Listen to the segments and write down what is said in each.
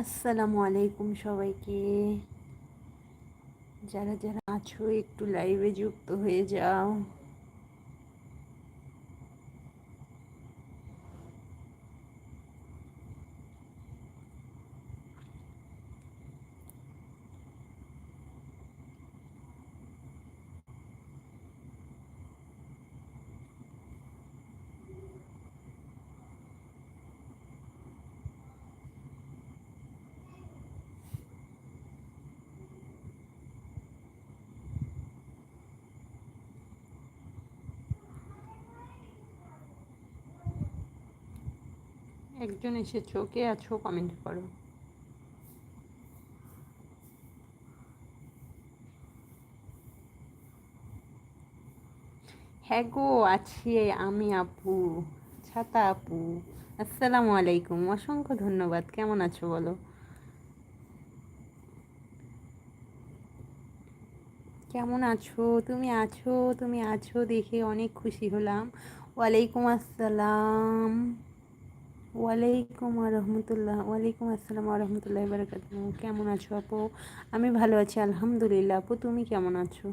আসসালামু আলাইকুম সবাইকে। যারা যারা আছো একটু লাইভে যুক্ত হয়ে যাও। একজন এসেছ কে আছো কমেন্ট করো। হ্যাঁ গো, আছি আমি আপু, ছাতা আপু। আসসালামু আলাইকুম, অসংখ্য ধন্যবাদ, কেমন আছো বলো? কেমন আছো? তুমি আছো? তুমি আছো দেখে অনেক খুশি হলাম। ওয়ালাইকুম আসসালাম। ওয়ালাইকুম রহমতুল্লাহ ওয়ালাইকুম আসসালাম রহমতুল্লাহ বারকাত কেমন আছো আপু? আমি ভালো আছি, আলহামদুলিল্লাহ আপু, তুমি কেমন আছো?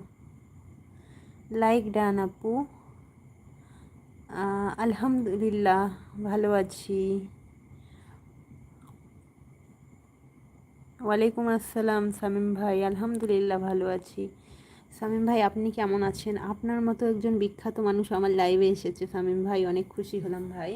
লাইক ডান আপু। আলহামদুলিল্লাহ, ভালো আছি। ওয়ালাইকুম আসসালাম, সামিম ভাই, আলহামদুলিল্লাহ ভালো আছি। সামিম ভাই, আপনি কেমন আছেন? আপনার মতো একজন বিখ্যাত মানুষ আমার লাইভে এসেছে, সামিম ভাই, অনেক খুশি হলাম ভাই।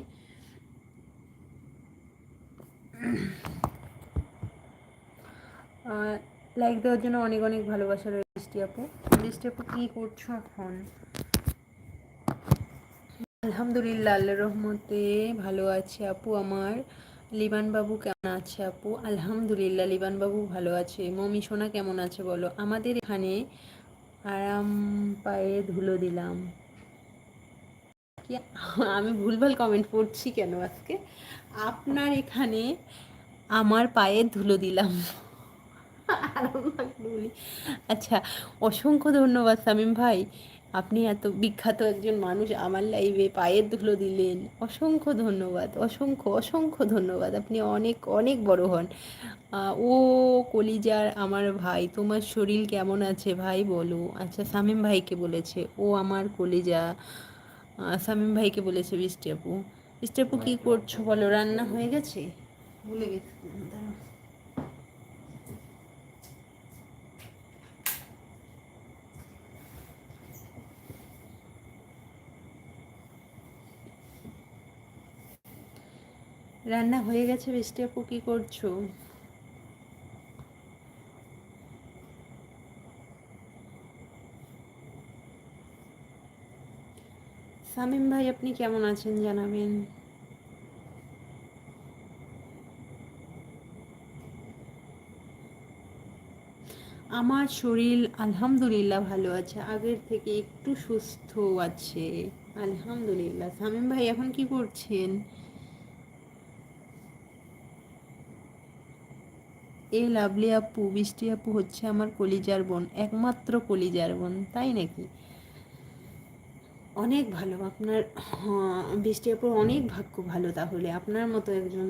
লাইক দেওয়ার জন্য অনেক অনেক ভালোবাসা রয়েছে আপু। বৃষ্টি আপু, কী করছ এখন? আলহামদুলিল্লাহ আল্লাহ রহমতে ভালো আছে আপু আমার। লিবান বাবু কেমন আছে আপু? আলহামদুলিল্লাহ, লিবান বাবু ভালো আছে। মমি সোনা কেমন আছে বলো? আমাদের এখানে আরাম পায়ে ধুলো দিলাম। কি আমি ভুলভাল কমেন্ট পড়ছি কেন আজকে? আপনার এখানে আমার পায়ে ধুলো দিলাম। আচ্ছা অসংখ্য ধন্যবাদ সামিম ভাই। আপনি এত বিখ্যাত একজন মানুষ, আমার লাইভে পায়ের ধুলো দিলেন। অসংখ্য ধন্যবাদ, অসংখ্য অসংখ্য ধন্যবাদ। আপনি অনেক অনেক বড় হন। ও কলিজার আমার ভাই, তোমার শরীর কেমন আছে ভাই বলো। আচ্ছা সামিম ভাইকে বলেছে, ও আমার কলিজা। সামিম ভাইকে বলেছে, বৃষ্টি আপু। আপু কী করছ বলো? রান্না হয়ে গেছে? ভুলে গেছি। রান্না হয়ে গেছে বৃষ্টি আপু কী করছ? সামিম ভাই, আপনি কেমন আছেন জানাবেন? আমার শরীর আলহামদুলিল্লাহ ভালো আছে, আগের থেকে একটু সুস্থ আছে। আলহামদুলিল্লাহ। সামিম ভাই, এখন কি করছেন? এ লাভলি আপু, বৃষ্টি আপু হচ্ছে আমার কলিজার বোন, একমাত্র কলিজার বোন, তাই নাকি? অনেক ভালো। আপনার বৃষ্টি আপুর অনেক ভাগ্য ভালো তাহলে। আপনার মতো একজন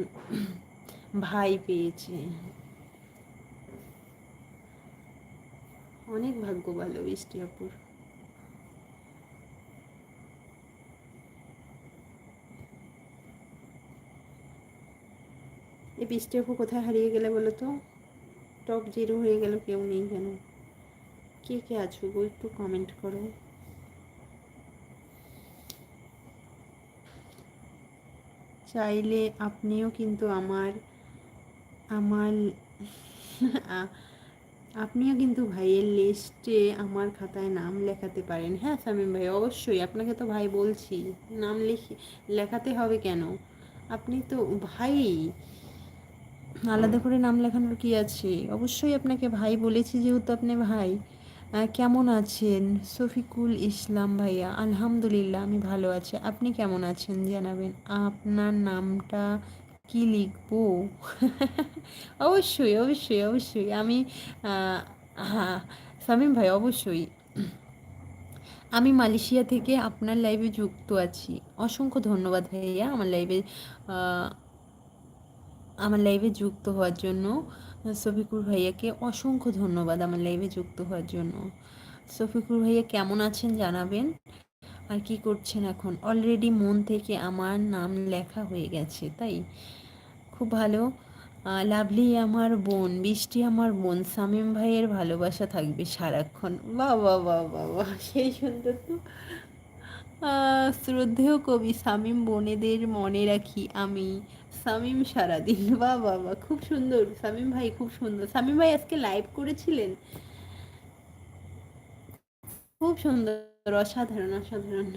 ভাই পেয়েছে। অনেক ভাগ্য ভালো বৃষ্টি আপুর এই বৃষ্টি আপু কোথায় হারিয়ে গেলে বলো তো? টপ জিরো হয়ে গেল, কেউ নেই কেন? কে কে আছো গো একটু কমেন্ট করো। চাইলে আপনিও কিন্তু আমার আমার, আপনিও কিন্তু ভাইয়ের লিস্টে আমার খাতায় নাম লেখাতে পারেন। হ্যাঁ সামিম ভাই, অবশ্যই। আপনাকে তো ভাই বলছি, নাম লিখে, লেখাতে হবে কেন? আপনি তো ভাই, আলাদা করে নাম লেখানোর কি আছে? অবশ্যই আপনাকে ভাই বলেছি যেহেতু আপনি ভাই। কেমন আছেন? শফিকুল ইসলাম ভাইয়া, আলহামদুলিল্লাহ আমি ভালো আছি। আপনি কেমন আছেন? জানাবেন। আপনার নামটা কি লিখব? অবশ্যই অবশ্যই অবশ্যই। আমি হ্যাঁ সামিম ভাই, অবশ্যই। আমি মালয়েশিয়া থেকে আপনার লাইভে যুক্ত আছি। অসংখ্য ধন্যবাদ ভাইয়া আমার লাইভে আমার লাইভে যুক্ত হওয়ার জন্য। সফিকুর ভাইয়াকে অসংখ্য ধন্যবাদ আমার লাইভে যুক্ত হওয়ার জন্য। সফিকুর ভাইয়া কেমন আছেন জানাবেন? আর কি করছেন এখন? অলরেডি মন থেকে আমার নাম লেখা হয়ে গেছে, তাই? খুব ভালো। লাভলি আমার বোন, বৃষ্টি আমার বোন সামিম ভাইয়ের ভালোবাসা থাকবে সারাক্ষণ। বাহ বাহ বাহ, সেই সুন্দর তো। শ্রদ্ধেয় কবি শামীম বোনেদের মনে রাখি আমি। শামীম সারাদিন। বা বাহ খুব সুন্দর। শামীম ভাই খুব সুন্দর। শামীম ভাই আজকে লাইভ করেছিলেন? খুব সুন্দর। অসাধারণ অসাধারণ।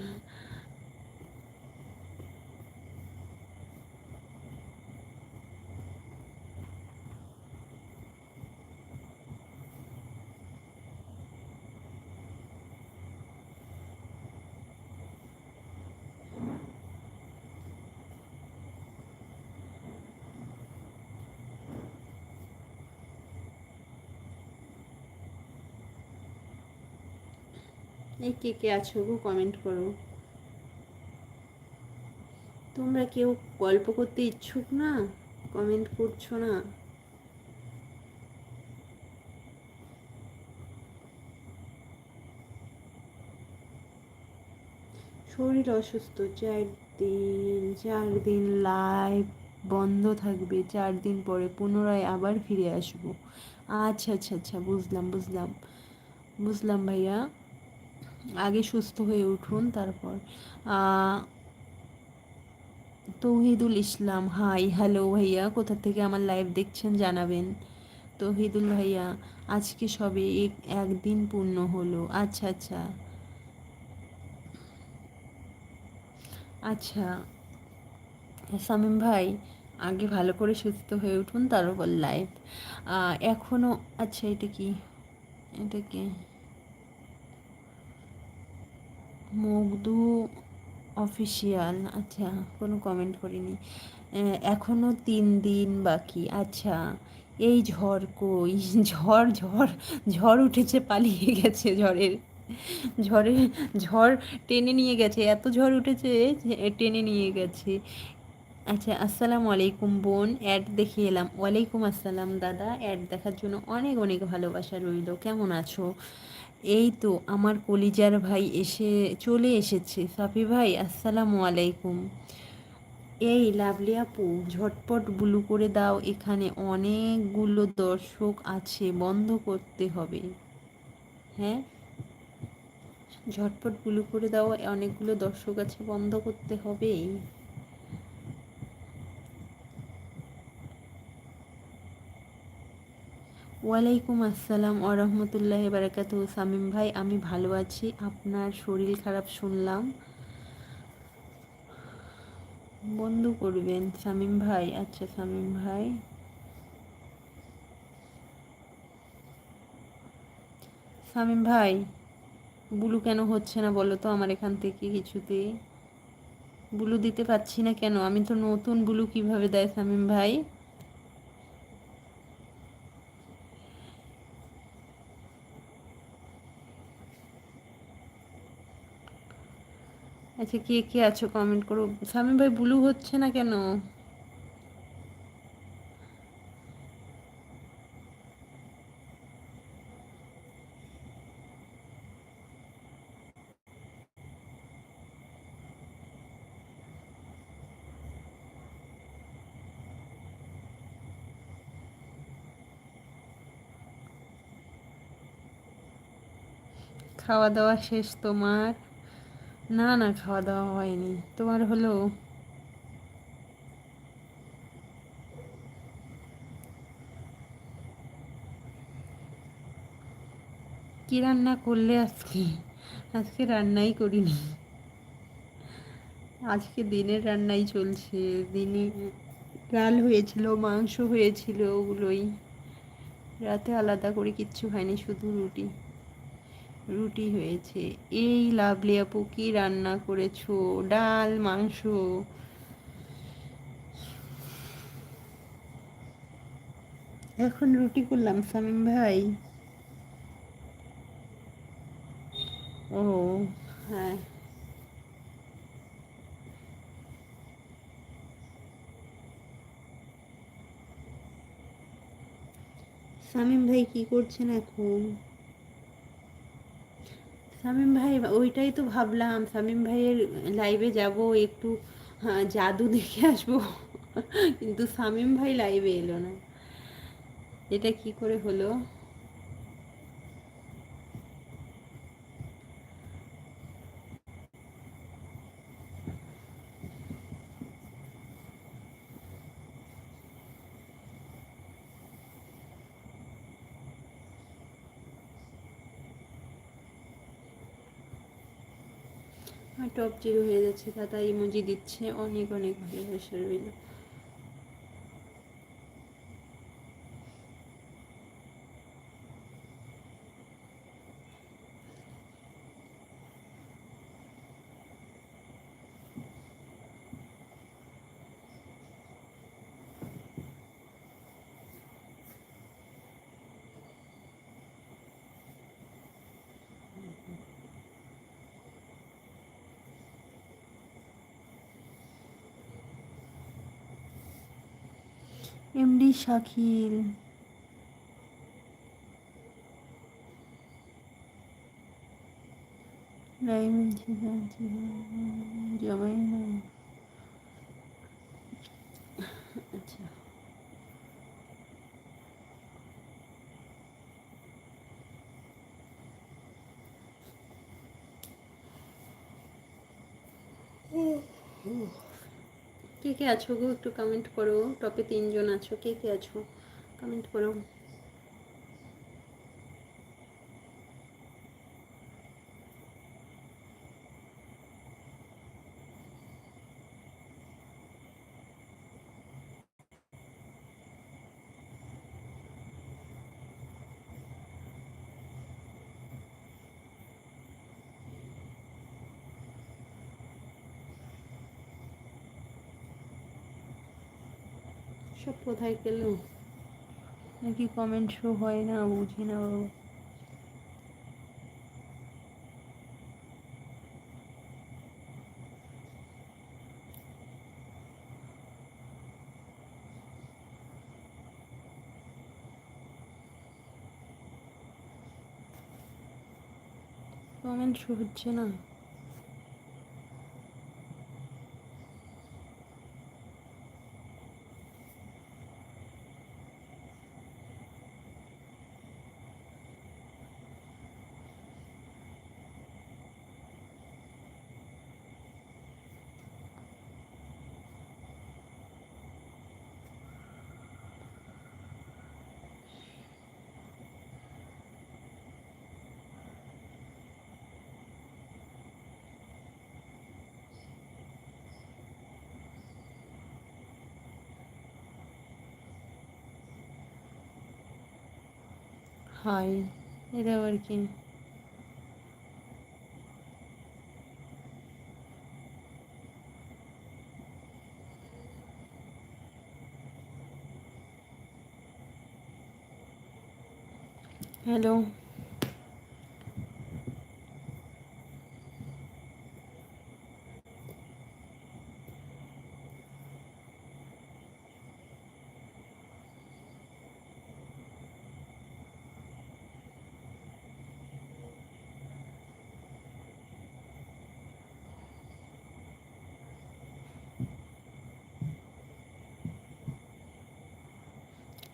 এই কে কে আছো গো? কমেন্ট করো। তোমরা কেউ গল্প করতে ইচ্ছুক না? কমেন্ট করছ না? শরীর অসুস্থ, চার দিন চার দিন লাইভ বন্ধ থাকবে, চার দিন পরে পুনরায় আবার ফিরে আসব। আচ্ছা আচ্ছা আচ্ছা বুঝলাম বুঝলাম। বুঝলাম ভাইয়া। আগে সুস্থ হয়ে উঠুন, তারপর তৌহিদুল ইসলাম, হাই, হ্যালো ভাইয়া, কোথা থেকে আমার লাইভ দেখছেন জানাবেন। তৌহিদুল ভাইয়া, আজকে সবে এক, একদিন পূর্ণ হলো। আচ্ছা আচ্ছা। আচ্ছা সামিম ভাই, আগে ভালো করে সুস্থ হয়ে উঠুন, তারপর লাইভ এখনও আচ্ছা এটা কি? এটা কি? মুগ্ধু অফিসিয়াল আচ্ছা কোনো কমেন্ট করিনি। এখনও তিন দিন বাকি আচ্ছা এই ঝড় কই? ঝড় ঝড় ঝড় উঠেছে, পালিয়ে গেছে ঝড়ের। ঝড়ে, ঝড় টেনে নিয়ে গেছে, এত ঝড় উঠেছে টেনে নিয়ে গেছে। আচ্ছা আসসালামু আলাইকুম বোন অ্যাড দেখে এলাম। ওয়ালাইকুম আসসালাম দাদা অ্যাড দেখার জন্য অনেক অনেক ভালোবাসা রইল, কেমন আছো? এই তো আমার কলিজার ভাই এসে চলে এসেছে। সাফি ভাই, আসসালামু আলাইকুম। এই লাভলি আপু, ঝটপট ব্লু করে দাও, এখানে অনেকগুলো দর্শক আছে, বন্ধ করতে হবে। হ্যাঁ? ঝটপট ব্লু করে দাও, অনেকগুলো দর্শক আছে, বন্ধ করতে হবে ওয়ালাইকুম আসসালাম রহমতুল্লাহ বারাকাত সামিম ভাই, আমি ভালো আছি। আপনার শরীর খারাপ শুনলাম। বন্ধ করবেন, সামিম ভাই। আচ্ছা সামিম ভাই। সামিম ভাই, বুলু কেন হচ্ছে না বলো তো আমার এখান থেকে কিছুতে বুলু দিতে পারছি না কেন? আমি তো নতুন বুলু কীভাবে দেয় সামিম ভাই? আচ্ছা কে কে আছো কমেন্ট করো। স্বামী ভাই ব্লু হচ্ছে না কেন? খাওয়া দাওয়া শেষ তোমার? না না খাওয়া দাওয়া হয়নি। তোমার হলো? কি রান্না করলে আজকে? আজকে রান্নাই করিনি। আজকে দিনের রান্নাই চলছে। দিনে ডাল হয়েছিল, মাংস হয়েছিল, ওগুলোই। রাতে আলাদা করে কিচ্ছু হয়নি শুধু রুটি। রুটি হয়েছে। এই লাভলি আপু, কি রান্না করেছ? ডাল, মাংস? এখন রুটি করলাম, সামিম ভাই। ও হ্যাঁ। সামিম ভাই কি করছেন এখন? শামিম ভাই ওইটাই তো ভাবলাম। শামিম ভাইয়ের লাইভে যাব একটু হ্যাঁ, জাদু দেখে আসব। কিন্তু শামিম ভাই লাইভে এলো না। এটা কি করে হলো আর টপ জিরো হয়ে যাচ্ছে দাদা ইমোজি দিচ্ছে অনেক অনেক ভালোবাসা রইল। এমডি শাকিল জবাই আচ্ছা কে কে আছো গো? একটু কমেন্ট করো। টপে তিনজন আছো, কে কে আছো? কমেন্ট করো। সব কোথায় গেল নাকি কমেন্ট শো হয় না, বুঝি না বাবু। কমেন্ট শো হচ্ছে না। হাই এটা আবার কি? হ্যালো।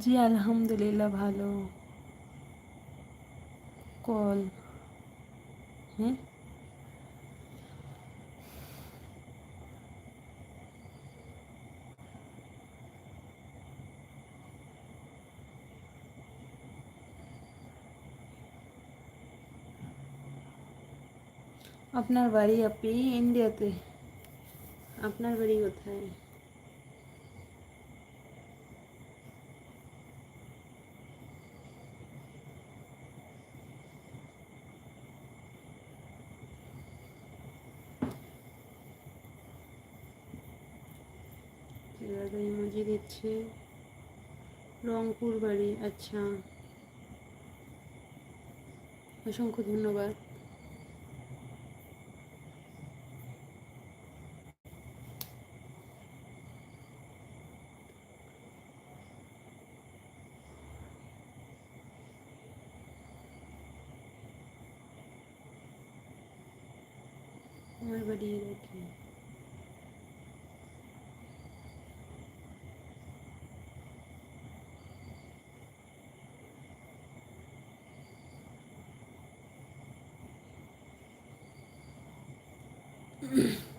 জি আলহামদুলিল্লাহ ভালো কল হ্যাঁ আপনার বাড়ি আপনি ইন্ডিয়াতে আপনার বাড়ি কোথায় দাদা দিচ্ছে রংপুর বাড়ি আচ্ছা। অসংখ্য ধন্যবাদ। mm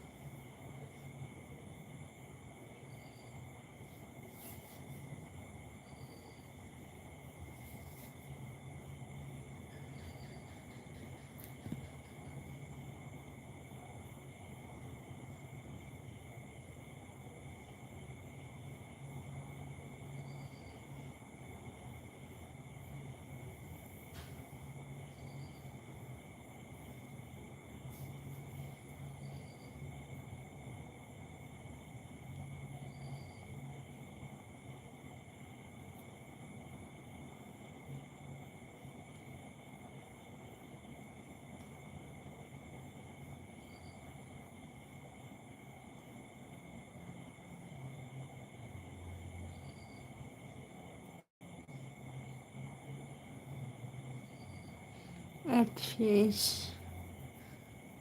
এক শেষ।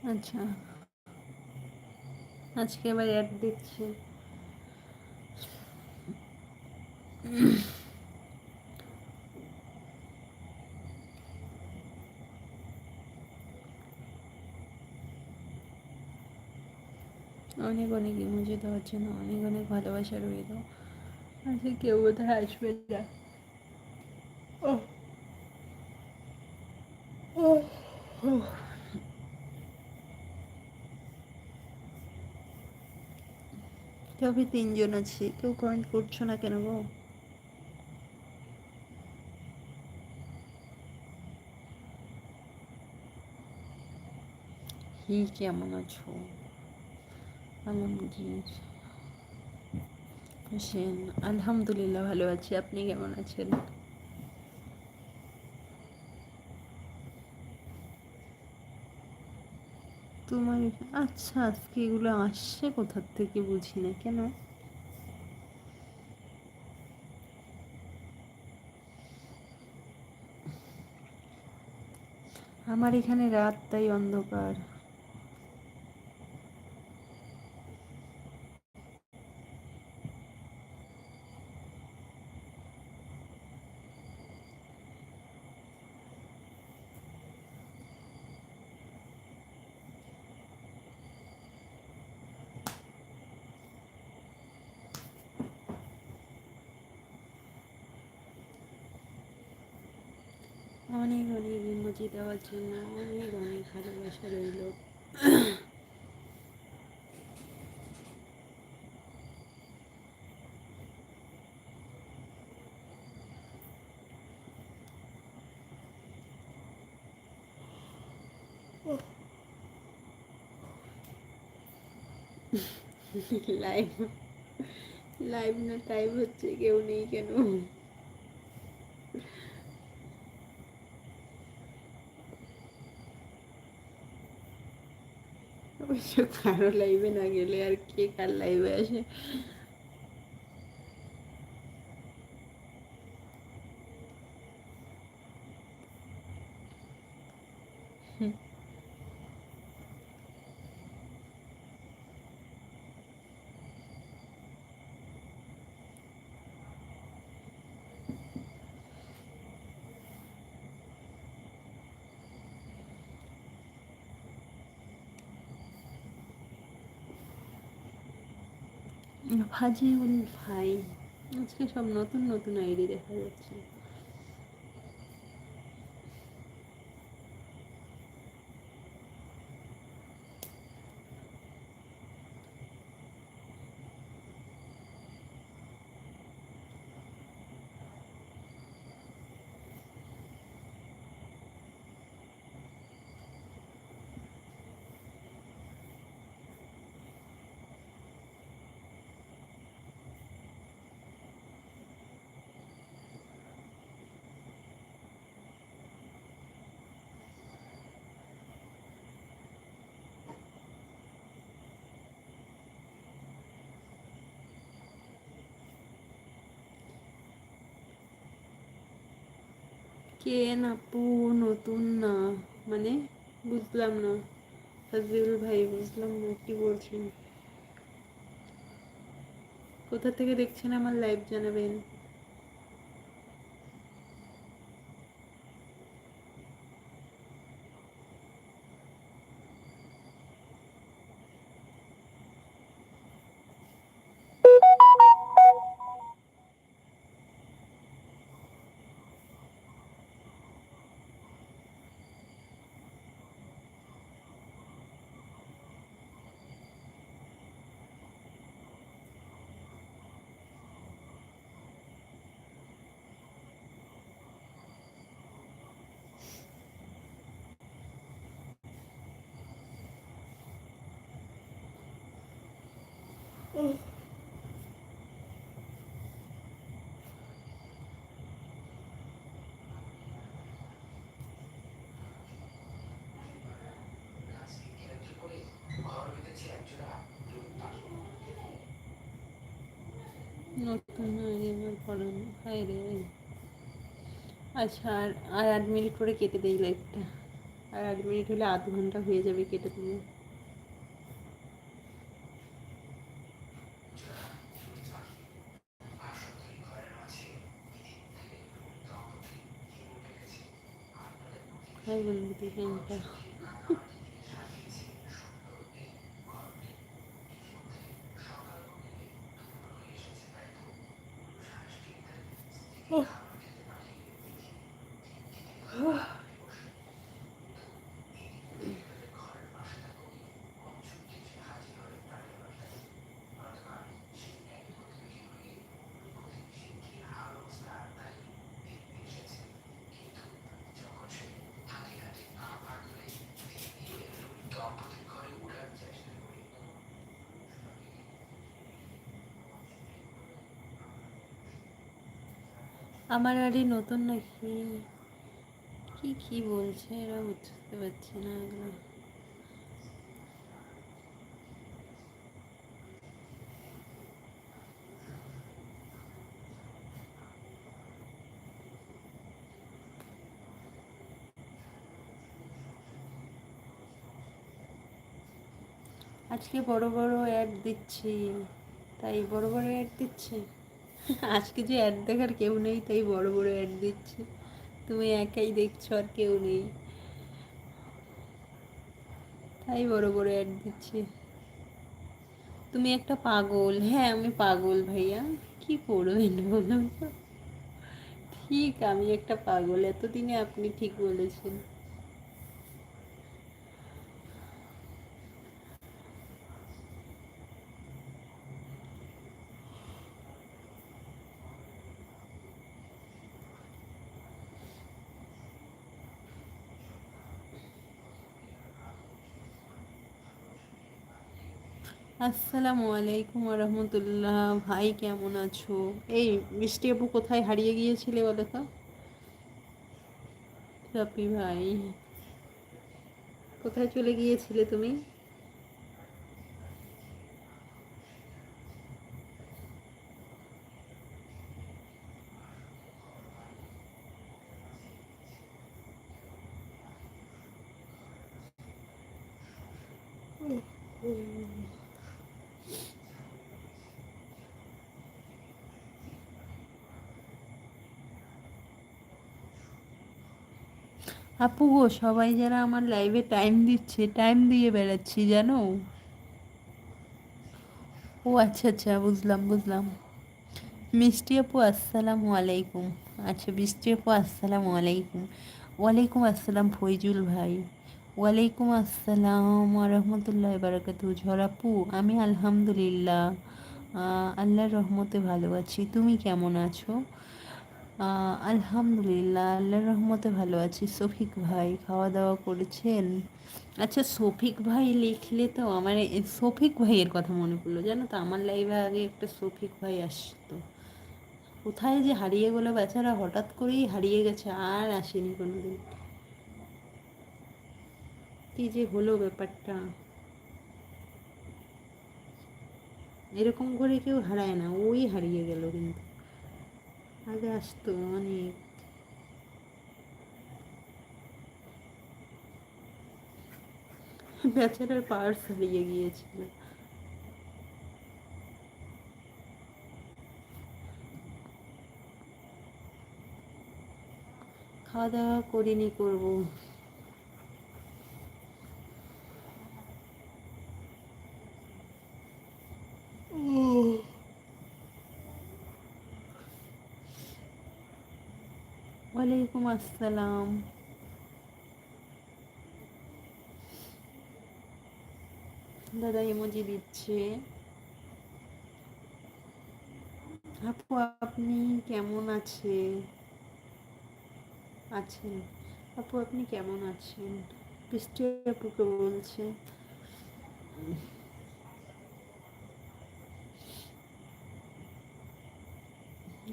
আচ্ছা। আজকে আবার অ্যাড দিচ্ছে। অনেক অনেক ইমোজি দেওয়ার জন্য অনেক অনেক ভালোবাসা রইল। আজকে কেউ বোধহয় আসবে না। তবে তিনজন আছি। কেউ কমেন্ট করছ না কেন গো? হি, কেমন আছো? আলমগীর হোসেন আলহামদুলিল্লাহ, ভালো আছি। আপনি কেমন আছেন? তোমার আচ্ছা আজকে এগুলো আসছে কোথার থেকে বুঝি না, কেন? আমার এখানে রাত তাই অন্ধকার। অনেক অনেক ইমোজি দেওয়ার জন্য অনেক অনেক ভালোবাসা রইল। লাইভ লাইভ না টাইম হচ্ছে, কেউ নেই কেন? অবশ্য কারও লাইভে না গেলে আর কে কার লাইভে আসে ভাজিউল ভাই আজকে সব নতুন নতুন আইডি দেখা যাচ্ছে। কে না আপু নতুন না মানে বুঝলাম না ফাজিল ভাই বুঝলাম না কি বলছেন কোথা থেকে দেখছেন আমার লাইভ জানাবেন নতুন আমার হায় রে। আচ্ছা আর আর আট মিনিট করে কেটে দেই লাইভটা আর আট মিনিট হলে আধ ঘণ্টা হয়ে যাবে কেটে দেবো হাই বন্ধু ঘণ্টা আমার গাড়ি নতুন নাকি কি কি বলছে এরা বুঝতে পারছি না এগুলো। আজকে বড় বড় অ্যাড দিচ্ছি। তাই বড় বড় অ্যাড দিচ্ছে? আজকে যে অ্যাড দেখার কেউ নেই, তাই বড় বড় অ্যাড দিচ্ছে। তুমি একাই দেখছ আর কেউ নেই। তাই বড় বড় অ্যাড দিচ্ছে। তুমি একটা পাগল। হ্যাঁ আমি পাগল ভাইয়া। কি করবেন বলুন ঠিক, আমি একটা পাগল। এতদিনে আপনি ঠিক বলেছেন। আসসালামু আলাইকুম রহমতুল্লাহ ভাই, কেমন আছো? এই, মিষ্টি আপু কোথায়? হারিয়ে গিয়েছিলে বলো তো। রাপি ভাই, কোথায় চলে গিয়েছিলে তুমি? আপু গো, সবাই যারা আমার লাইভে টাইম দিচ্ছে টাইম দিয়ে বেড়াচ্ছি, জানো? ও আচ্ছা আচ্ছা বুঝলাম বুঝলাম। মিষ্টি আপু, আসসালামু আলাইকুম। আচ্ছা মিষ্টি আপু, আসসালামু আলাইকুম। ওয়ালাইকুম আসসালাম, ফৈজুল ভাই। ওয়ালাইকুম আসসালাম রহমতুল্লাহ বারাকাতু ঝরাপু আমি আলহামদুলিল্লাহ আল্লাহর রহমতে ভালো আছি। তুমি কেমন আছো? আলহামদুলিল্লাহ, আল্লাহর রহমতে ভালো আছি। শফিক ভাই খাওয়া দাওয়া করেছেন? আচ্ছা শফিক ভাই লিখলে তো আমার শফিক ভাইয়ের কথা মনে পড়ল। জানো তো, আমার লাইভে আগে একটা শফিক ভাই আসতো। কোথায় যে হারিয়ে গেলো বেচারা, হঠাৎ করেই হারিয়ে গেছে, আর আসেনি কোনোদিন। কি যে হলো ব্যাপারটা। এরকম করে কেউ হারায় না, ওই হারিয়ে গেল কিন্তু। আগে আসতো অনেক মানে ব্যাচেলার পার্স হারিয়ে গিয়েছিল। খাওয়া দাওয়া করিনি করব। ওয়ালাইকুম আসসালাম। দাদা ইমোজি দিচ্ছে। আপু, আপনি কেমন আছে আছেন। আপু, আপনি কেমন আছেন? বৃষ্টি আপুকে বলছে।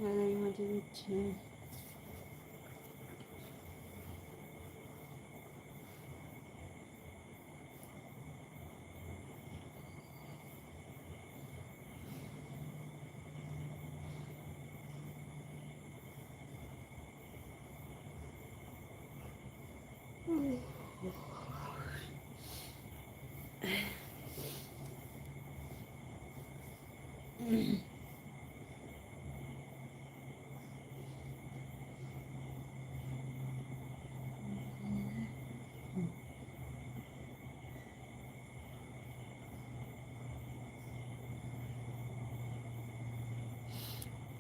দাদা ইমোজি দিচ্ছে।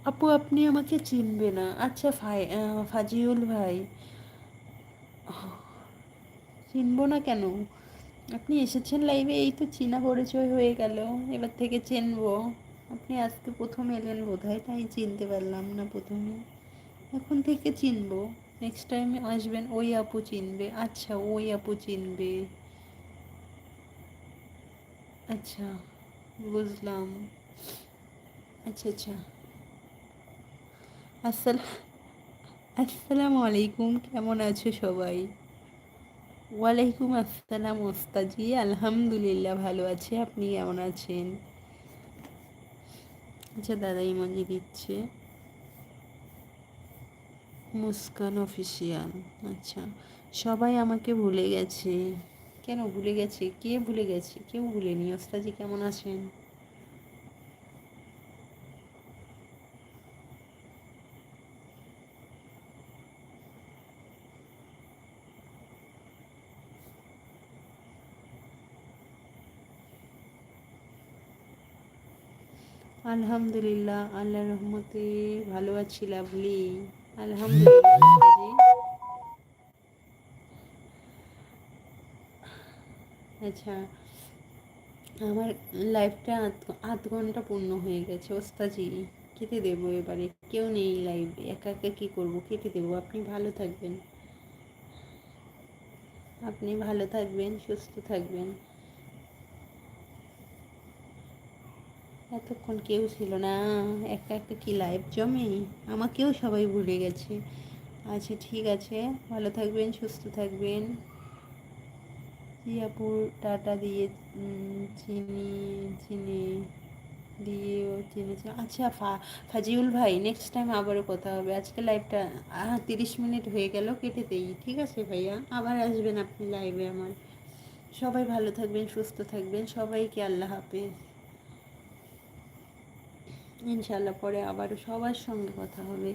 আপু, আপনি আমাকে চিনবে না। আচ্ছা ফাই ফাজিউল ভাই। চিনবো না কেন? আপনি এসেছেন লাইভে এই তো চীনা পরিচয় হয়ে গেল। এবার থেকে চিনবো। আপনি আজকে প্রথম এলেন বোধ হয় তাই চিনতে পারলাম না প্রথমে। এখন থেকে চিনবো। নেক্সট টাইমে আসবেন, ওই আপু চিনবে। আচ্ছা ওই আপু চিনবে। আচ্ছা বুঝলাম। আচ্ছা আচ্ছা। আসসালাম আসসালামু আলাইকুম, কেমন আছো সবাই? ওয়ালাইকুম আসসালাম ওস্তাজি, আলহামদুলিল্লাহ ভালো আছে, আপনি কেমন আছেন? আচ্ছা দাদা ইমাজি দিচ্ছে। মুস্কান অফিসিয়াল আচ্ছা। সবাই আমাকে ভুলে গেছে। কেন ভুলে গেছে? কে ভুলে গেছে? কেউ ভুলেনি। ওস্তাজি, কেমন আছেন? আলহামদুলিল্লাহ আল্লাহ রহমতে ভালো আছি লাভলি। আলহামদুলিল্লাহ আচ্ছা আমার লাইফটা আধ ঘণ্টা পূর্ণ হয়ে গেছে। ওস্তাজি কেটে দেবো এবারে। কেউ নেই লাইভে, একা একা কী করব? কেটে দেবো। আপনি ভালো থাকবেন। আপনি ভালো থাকবেন, সুস্থ থাকবেন। এতক্ষণ কেউ ছিল না। একটা একটা কি লাইভ জমে? আমাকেও সবাই ভুলে গেছে। আচ্ছা ঠিক আছে। ভালো থাকবেন, সুস্থ থাকবেন। জিয়াপুর টাটা দিয়ে চিনি চিনি দিয়েও চিনেছে আচ্ছা ফা, ফাজিউল ভাই নেক্সট টাইম আবারও কথা হবে। আজকে লাইভটা তিরিশ মিনিট হয়ে গেল, কেটে দেই। ঠিক আছে ভাইয়া? আবার আসবেন আপনি লাইভে আমার। সবাই ভালো থাকবেন, সুস্থ থাকবেন। সবাইকে আল্লাহ হাফেজ। ইনশাল্লাহ পরে আবারও সবার সঙ্গে কথা হবে।